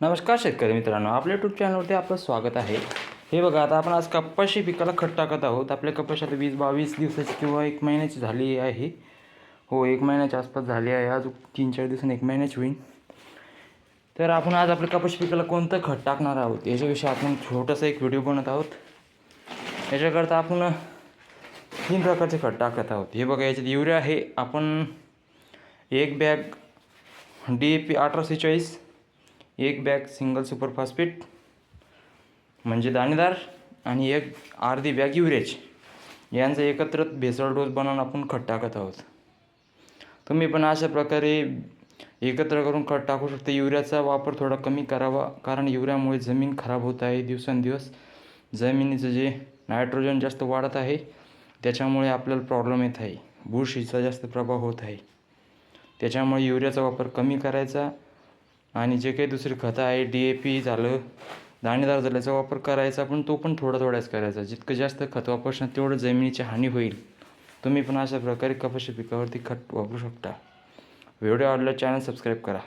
नमस्कार शेतकरी मित्रांनो आपल्या यूट्यूब चॅनलवरती आपलं स्वागत आहे. हे बघा आता आपण आज कपाशी पिकाला खत टाकत आहोत. आपल्या कपाशी आता वीस बावीस दिवसाची किंवा एक महिन्याची झाली आहे. हो एक महिन्याच्या आसपास झाली आहे. आज तीन चार दिवसांनी एक महिन्याची होईल तर आपण आज आपल्या कपाशी पिकाला कोणतं खत टाकणार आहोत याच्याविषयी आपण छोटासा एक व्हिडिओ बनवत आहोत. याच्याकरता आपण तीन प्रकारचे खत टाकत आहोत. हे बघा याच्यात युरिया आहे आपण एक बॅग डी ए पी अठराशे चाळीस एक बॅग सिंगल सुपर फॉस्फेट म्हणजे दाणेदार आणि एक अर्धी बॅग युरेज. यांचा एकत्र भेसळ डोस बनवून आपण खत टाकत आहोत. तुम्ही पण अशा प्रकारे एकत्र करून खत टाकू शकता. युरियाचा वापर थोडा कमी करावा कारण युरियामुळे जमीन खराब होत आहे दिवसेंदिवस. जमिनीचं जे नायट्रोजन जास्त वाढत आहे त्याच्यामुळे आपल्याला प्रॉब्लेम येत आहे. बुरशीचा जास्त प्रभाव होत आहे. त्याच्यामुळे युरियाचा वापर कमी करायचा आणि जे काही दुसरी खतं आहे डी ए पी झालं दाणेदार झाल्याचा वापर करायचा पण तो पण थोडा थोडाच करायचा. जितकं जास्त खत वापरशान तेवढं जमिनीची हानी होईल. तुम्ही पण अशा प्रकारे कपाशी पिकावरती खत वापरू शकता. व्हिडिओ आवडला चॅनल सबस्क्राईब करा.